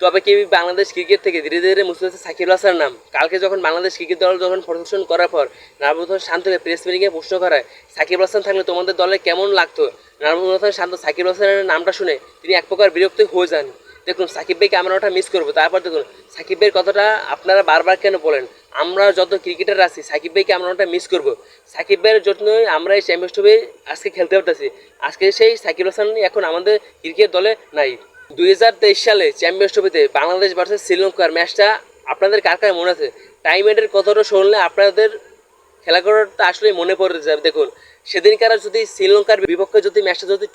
তবে কি বাংলাদেশ ক্রিকেট থেকে ধীরে ধীরে মুছে যাচ্ছে সাকিব আল হাসানের নাম? কালকে যখন বাংলাদেশ ক্রিকেট দল যখন প্রদর্শন করার পর নাজমুল শান্তকে প্রেস মিটিংয়ে প্রশ্ন করায়, সাকিব হাসান থাকলে তোমাদের দলে কেমন লাগতো? হাসান শান্ত, সাকিব হাসানের নামটা শুনে তিনি এক প্রকার বিরক্ত হয়ে যান। দেখুন, সাকিব ভাইকে আমরা ওটা মিস করব। তারপর দেখুন, সাকিব ভাইয়ের কথাটা আপনারা বারবার কেন বলেন? আমরা যত ক্রিকেটার আছি, সাকিব ভাইকে আমরা ওটা মিস করব। সাকিব ভাইয়ের জন্যই আমরা এই চ্যাম্পিয়ন্স ট্রফি আজকে খেলতে পারতেছি। আজকে সেই সাকিব হাসান এখন আমাদের ক্রিকেট দলে নাই। দুই হাজার তেইশ সালে চ্যাম্পিয়ন্স ট্রফিতে বাংলাদেশ ভার্সেস শ্রীলঙ্কার ম্যাচটা আপনাদের কার কার মনে আছে? টাইম এডের কথাটা শুনলে আপনাদের খেলা করাটা আসলে মনে পড়ে যাবে। দেখুন, সেদিনকার যদি শ্রীলঙ্কার বিপক্ষে যদি ম্যাচটা যদি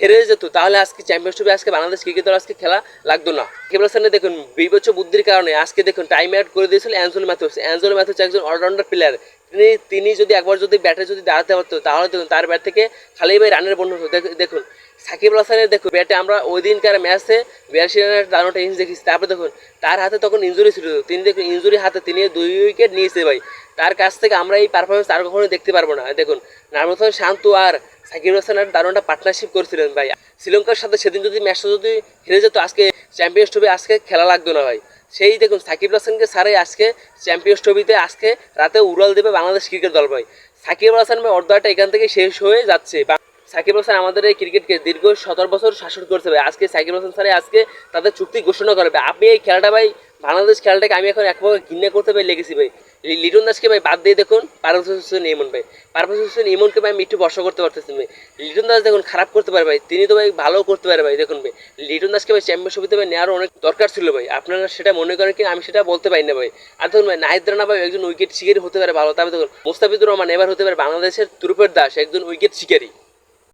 হেরে যেত, তাহলে আজকে চ্যাম্পিয়ন্স ট্রফি আজকে বাংলাদেশ ক্রিকেট দল আজকে খেলা লাগতো না। কেবল সামনে দেখুন বিবেচ্য বুদ্ধির কারণে আজকে দেখুন টাইম আউট করে দিয়েছিল অ্যাঞ্জেল ম্যাথুস অ্যাঞ্জেল ম্যাথুস একজন অলরাউন্ডার প্লেয়ার তিনি তিনি যদি একবার যদি ব্যাটে যদি দাঁড়াতে পারতো, তাহলে দেখুন, তার ব্যাট থেকে খালি ভাই রানের বন্ধ হতো। দেখুন, সাকিব হাসানের দেখুন, ব্যাটে আমরা ওই দিনকার ম্যাচে বিরাশি রানের দারুণটা ইনিংস দেখেছি। তারপরে দেখুন, তার হাতে তখন ইঞ্জুরি ছিল। তিনি দেখুন ইঞ্জুরি হাতে তিনি দুই উইকেট নিয়েছে ভাই। তার কাছ থেকে আমরা এই পারফরমেন্স আর কখনোই দেখতে পারব না। দেখুন হাসান শান্ত আর সাকিব হাসানের দারুণটা পার্টনারশিপ করেছিলেন ভাই। শ্রীলঙ্কার সাথে সেদিন যদি ম্যাচটা যদি হেরে যেত, আজকে চ্যাম্পিয়ন্স ট্রফি আজকে খেলা লাগতো না ভাই। সেই দেখুন, সাকিব হাসানকে সারাই আজকে চ্যাম্পিয়ন্স ট্রফিতে আজকে রাতে উড়াল দেবে বাংলাদেশ ক্রিকেট দল ভাই। সাকিব হাসান ভাই অর্ধটা এখান থেকে শেষ হয়ে যাচ্ছে। সাকিব হাসান আমাদের এই ক্রিকেটকে দীর্ঘ সতেরো বছর শাসন করছে ভাই। আজকে সাকিব হাসান স্যারে আজকে তাদের চুক্তি ঘোষণা করবে আপনি এই খেলাটা ভাই বাংলাদেশ খেলাটাকে আমি এখন একভাবে ঘৃণা করতে ভাই লেগেছি ভাই। লিটন দাসকে ভাই বাদ দিয়ে দেখুন, পারভেজ হোসেন ইমন ভাই। পারভেজ হোসেন ইমনকে ভাই আমি একটু বর্ষা করতে পারতেছি ভাই। লিটন দাস দেখুন খারাপ করতে পারে ভাই, তিনি তো ভাই ভালো করতে পারে ভাই, দেখুন ভাই। লিটন দাসকে ভাই চ্যাম্পিয়নশিপে ভাই নেওয়ার অনেক দরকার ছিল ভাই। আপনারা সেটা মনে করেন কি আমি সেটা বলতে পারি না ভাই। আর দেখুন ভাই, নাহিদ রানা ভাই একজন উইকেট শিকারী হতে পারে ভালো। তবে দেখুন, মোস্তাফিজুর রহমান এবার হতে পারে বাংলাদেশের তুরুপের দাস, একজন উইকেট শিকারী।